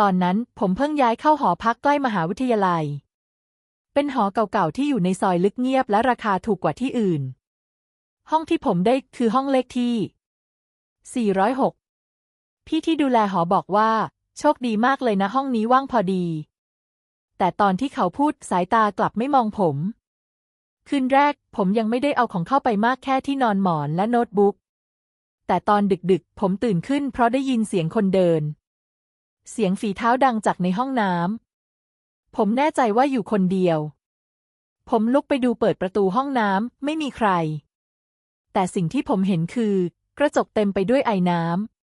ตอนนั้นผมเพิ่งย้ายเข้าหอพักใกล้มหาวิทยาลัย เป็นหอเก่าๆที่อยู่ในซอยลึกเงียบและราคาถูกกว่าที่อื่น ห้องที่ผมได้คือห้องเลขที่ 406 พี่ที่ดูแลหอบอกว่า โชคดีมากเลยนะห้องนี้ว่างพอดี แต่ตอนที่เขาพูดสายตากลับไม่มองผม คืนแรกผมยังไม่ได้เอาของเข้าไปมากแค่ที่นอนหมอนและโน้ตบุ๊ก แต่ตอนดึกๆ ผมตื่นขึ้นเพราะได้ยินเสียงคนเดิน เสียงฝีเท้าดังจากในห้องน้ำ ผมแน่ใจว่าอยู่คนเดียว ผมลุกไปดูเปิดประตูห้องน้ำ ไม่มีใคร แต่สิ่งที่ผมเห็นคือ กระจกเต็มไปด้วยไอ้น้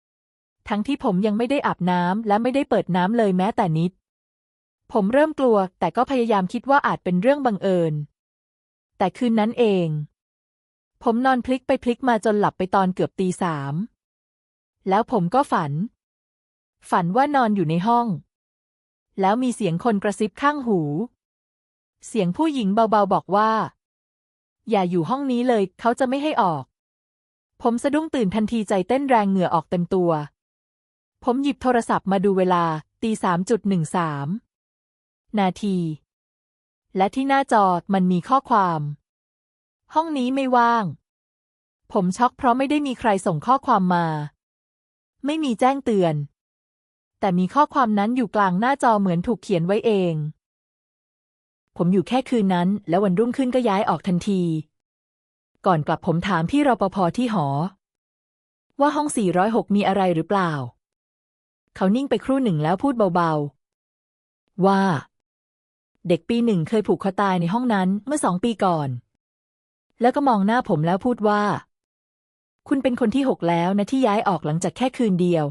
ำ ทั้งที่ผมยังไม่ได้อาบน้ำและไม่ได้เปิดน้ำเลยแม้แต่นิด ผมเริ่มกลัว แต่ก็พยายามคิดว่าอาจเป็นเรื่องบังเอิญ แต่คืนนั้นเอง ผมนอนพลิกไปพลิกมาจนหลับไปตอนเกือบตีสาม แล้วผมก็ฝัน ฝันว่านอนอยู่ในห้อง แล้วมีเสียงคนกระซิบข้างหู เสียงผู้หญิงเบาๆบอกว่า อย่าอยู่ห้องนี้เลย เขาจะไม่ให้ออก ผมสะดุ้งตื่นทันทีใจเต้นแรงเหงื่อออกเต็มตัว ผมหยิบโทรศัพท์มาดูเวลาตีสามจุดหนึ่งสามนาที และที่หน้าจอมันมีข้อความ ห้องนี้ไม่ว่าง ผมช็อกเพราะไม่ได้มีใครส่งข้อความมา ไม่มีแจ้งเตือน แต่มีข้อความนั้นอยู่กลางหน้าจอเหมือนถูกเขียนไว้เอง ผมอยู่แค่คืนนั้น แล้ววันรุ่งขึ้นก็ย้ายออกทันที ก่อนกลับผมถามพี่รปภที่หอ ว่าห้อง 406 มีอะไรหรือเปล่า เขานิ่งไปครู่หนึ่งแล้วพูดเบาๆ ว่า เด็กปีหนึ่งเคยผูกคอตายในห้องนั้นเมื่อสองปีก่อน แล้วก็มองหน้าผมแล้วพูดว่า คุณเป็นคนที่หกแล้วนะที่ย้ายออกหลังจากแค่คืนเดียว